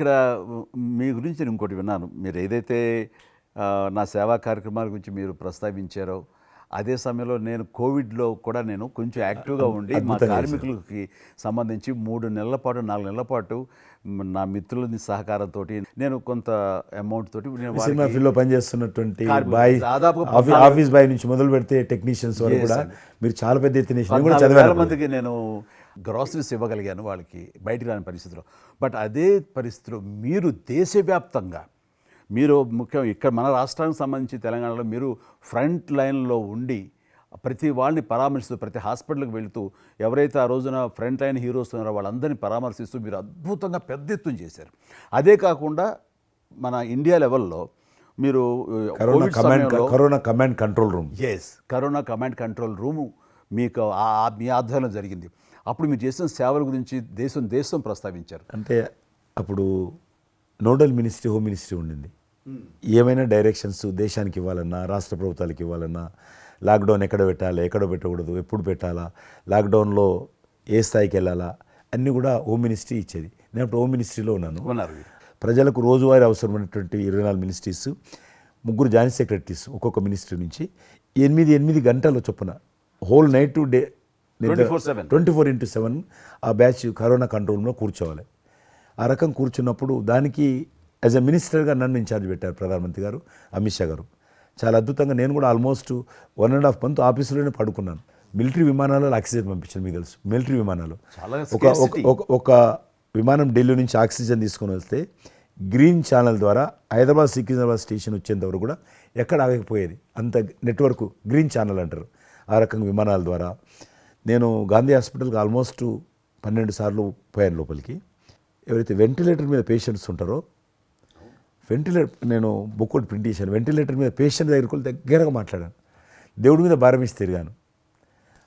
ఇక్కడ మీ గురించి నేను ఇంకోటి విన్నాను. మీరు ఏదైతే నా సేవా కార్యక్రమాల గురించి మీరు ప్రస్తావించారో అదే సమయంలో నేను కోవిడ్లో కూడా నేను కొంచెం యాక్టివ్గా ఉండి మా కార్మికులకి సంబంధించి మూడు నెలల పాటు నాలుగు నెలల పాటు నా మిత్రుల సహకారంతో నేను కొంత అమౌంట్ తోటి సినిమా ఫీల్డ్లో పనిచేస్తున్నటువంటి బాయ్ ఆఫీస్ బాయ్ నుంచి మొదలు పెడితే టెక్నీషియన్స్ వరకు కూడా మీరు చాలా పెద్ద ఎత్తున మందికి నేను గ్రాసరీస్ ఇవ్వగలిగాను వాళ్ళకి బయటికి రాని పరిస్థితిలో. బట్ అదే పరిస్థితిలో మీరు దేశవ్యాప్తంగా మీరు ముఖ్యం ఇక్కడ మన రాష్ట్రానికి సంబంధించి తెలంగాణలో మీరు ఫ్రంట్ లైన్లో ఉండి ప్రతి వాళ్ళని పరామర్శిస్తూ ప్రతి హాస్పిటల్కి వెళుతూ ఎవరైతే ఆ రోజున ఫ్రంట్ లైన్ హీరోస్ ఉన్నారో వాళ్ళందరినీ పరామర్శిస్తూ మీరు అద్భుతంగా పెద్ద ఎత్తున చేశారు. అదే కాకుండా మన ఇండియా లెవెల్లో మీరు corona command control room. Yes corona command control room మీకు మీ ఆధ్వర్యంలో జరిగింది. అప్పుడు మీరు చేసిన సేవల గురించి దేశం దేశం ప్రస్తావించారు. అంటే అప్పుడు నోడల్ మినిస్ట్రీ హోమ్ మినిస్ట్రీ ఉండింది. ఏమైనా డైరెక్షన్స్ దేశానికి ఇవ్వాలన్నా రాష్ట్ర ప్రభుత్వాలకు ఇవ్వాలన్నా లాక్డౌన్ ఎక్కడ పెట్టాలి ఎక్కడ పెట్టకూడదు ఎప్పుడు పెట్టాలా లాక్డౌన్లో ఏ స్థాయికి వెళ్ళాలా అన్నీ కూడా హోమ్ మినిస్ట్రీ ఇచ్చేది. నేను అప్పుడు హోమ్ మినిస్ట్రీలో ఉన్నాను. ప్రజలకు రోజువారీ అవసరమైనటువంటి ఇరవై నాలుగు మినిస్ట్రీస్ ముగ్గురు జాయింట్ సెక్రటరీస్ ఒక్కొక్క మినిస్ట్రీ నుంచి ఎనిమిది ఎనిమిది గంటల చొప్పున whole night to day 24/7. Twenty four into seven ఆ బ్యాచ్ కరోనా కంట్రోల్ రూమ్లో కూర్చోవాలి. ఆ రకం కూర్చున్నప్పుడు దానికి యాజ్ అ మినిస్టర్గా నన్ను ఇన్ఛార్జ్ పెట్టారు ప్రధానమంత్రి గారు అమిత్ షా గారు. చాలా అద్భుతంగా నేను కూడా almost one and half month ఆఫీసులోనే పడుకున్నాను. మిలిటరీ విమానాలలో ఆక్సిజన్ పంపించాను మీకు తెలుసు. మిలిటరీ విమానాలు. చాలా ఒక ఒక- ఒక ఒక విమానం ఢిల్లీ నుంచి ఆక్సిజన్ తీసుకొని వస్తే గ్రీన్ ఛానల్ ద్వారా హైదరాబాద్ సికింద్రాబాద్ స్టేషన్ వచ్చేంత వరకు కూడా ఎక్కడ ఆగకపోయేది. అంత నెట్వర్క్ గ్రీన్ ఛానల్ అంటారు. ఆ రకంగా విమానాల ద్వారా నేను గాంధీ హాస్పిటల్కి ఆల్మోస్ట్ పన్నెండు సార్లు పోయాను లోపలికి. ఎవరైతే వెంటిలేటర్ మీద పేషెంట్స్ ఉంటారో వెంటిలేటర్ నేను బుక్ ఒకటి ప్రింట్ చేశాను. వెంటిలేటర్ మీద పేషెంట్ దగ్గరికి వెళ్ళి దగ్గరగా మాట్లాడాను. దేవుడి మీద భారం ఇచ్చి తిరిగాను.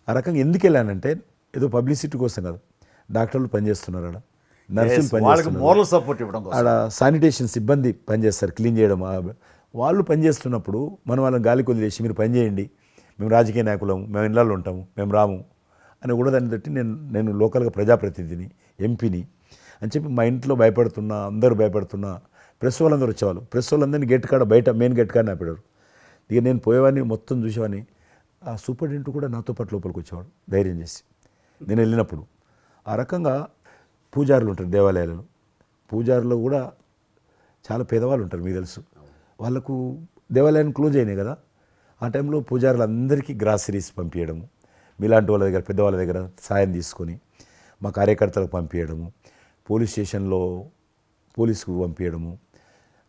ఆ రకంగా ఎందుకు వెళ్ళానంటే ఏదో పబ్లిసిటీ కోసం కాదు. డాక్టర్లు పనిచేస్తున్నారు ఆడ. నర్సులు పనిచేస్తున్నారు. సపోర్ట్ ఇవ్వడం ఆడ శానిటేషన్ సిబ్బంది పనిచేస్తారు క్లీన్ చేయడం. వాళ్ళు పనిచేస్తున్నప్పుడు మనం వాళ్ళని గాలికి వదిలేసి మీరు పని చేయండి. మేము రాజకీయ నాయకులము మేము ఇళ్ళల్లో ఉంటాము మేము రాము అని కూడా దాన్ని తట్టి నేను నేను లోకల్గా ప్రజాప్రతినిధిని ఎంపీని అని చెప్పి మా ఇంట్లో భయపడుతున్నా అందరూ భయపడుతున్నా ప్రెస్ వాళ్ళందరూ వచ్చేవాళ్ళు. ప్రెస్ వాళ్ళందరినీ గేట్ కాడ బయట మెయిన్ గేట్ కాడ ఆపాడారు. ఇక నేను పోయేవాడిని మొత్తం చూసేవాడిని. ఆ సూపరింటెండెంట్ కూడా నాతో పాటు లోపలికి వచ్చేవాడు ధైర్యం చేసి. నేను వెళ్ళినప్పుడు ఆ రకంగా పూజారులు ఉంటారు దేవాలయాలలో. పూజారులు కూడా చాలా పేదవాళ్ళు ఉంటారు మీకు తెలుసు. వాళ్ళకు దేవాలయాన్ని క్లోజ్ అయినాయి కదా. ఆ టైంలో పూజారులు అందరికీ గ్రాసరీస్ పంపించడము మీలాంటి వాళ్ళ దగ్గర పెద్దవాళ్ళ దగ్గర సాయం తీసుకొని మా కార్యకర్తలకు పంపించడము పోలీస్ స్టేషన్లో పోలీసుకు పంపించడము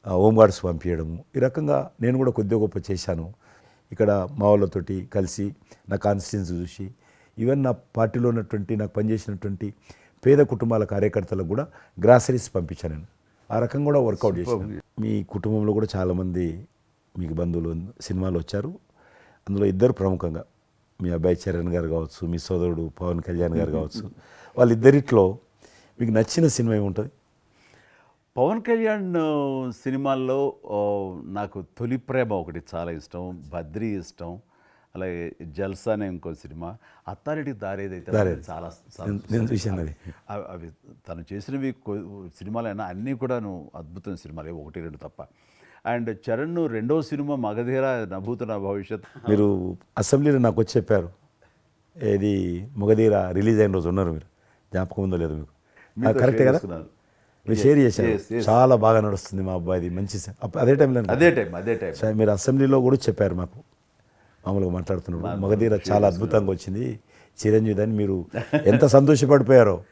హోంగార్డ్స్ పంపించడము ఈ రకంగా నేను కూడా కొద్దిగా గొప్ప చేశాను. ఇక్కడ మా వాళ్ళతోటి కలిసి నా కాన్స్టిట్యున్సీ చూసి ఈవెన్ నా పార్టీలో ఉన్నటువంటి నాకు పనిచేసినటువంటి పేద కుటుంబాల కార్యకర్తలకు కూడా గ్రాసరీస్ పంపించాను నేను. ఆ రకంగా కూడా వర్కౌట్ చేశాను. మీ కుటుంబంలో కూడా చాలామంది మీకు బంధువులు సినిమాలు వచ్చారు. అందులో ఇద్దరు ప్రముఖంగా. మీ అబ్బాయి చరణ్ గారు కావచ్చు మీ సోదరుడు పవన్ కళ్యాణ్ గారు కావచ్చు వాళ్ళిద్దరిట్లో మీకు నచ్చిన సినిమా ఏముంటుంది? పవన్ కళ్యాణ్ సినిమాల్లో నాకు తొలి ప్రేమ ఒకటి చాలా ఇష్టం బద్రీ ఇష్టం అలాగే జల్సా అనే ఇంకో సినిమా. అత్తారెడ్డి దారేదైతే చాలా. అవి- తను చేసినవి సినిమాలైనా అన్నీ కూడాను అద్భుతమైన సినిమాలే ఒకటి రెండు తప్ప. అండ్ చరణ్ రెండో సినిమా మగధీర నభూత నా భవిష్యత్. మీరు అసెంబ్లీలో నాకు వచ్చి చెప్పారు. ఏది మొగధీర రిలీజ్ అయిన రోజు ఉన్నారు మీరు. జ్ఞాపకం ఉందో లేదో మీకు. కరెక్ట్ కదా. మీరు షేర్ చేశారు. చాలా బాగా నడుస్తుంది మా అబ్బాయిది. మంచి అదే టైంలో అదే టైం అదే టైం మీరు అసెంబ్లీలో కూడా చెప్పారు మాకు. మామూలుగా మాట్లాడుతున్నారు మగధీర చాలా అద్భుతంగా వచ్చింది. చిరంజీవి అని మీరు ఎంత సంతోషపడిపోయారో.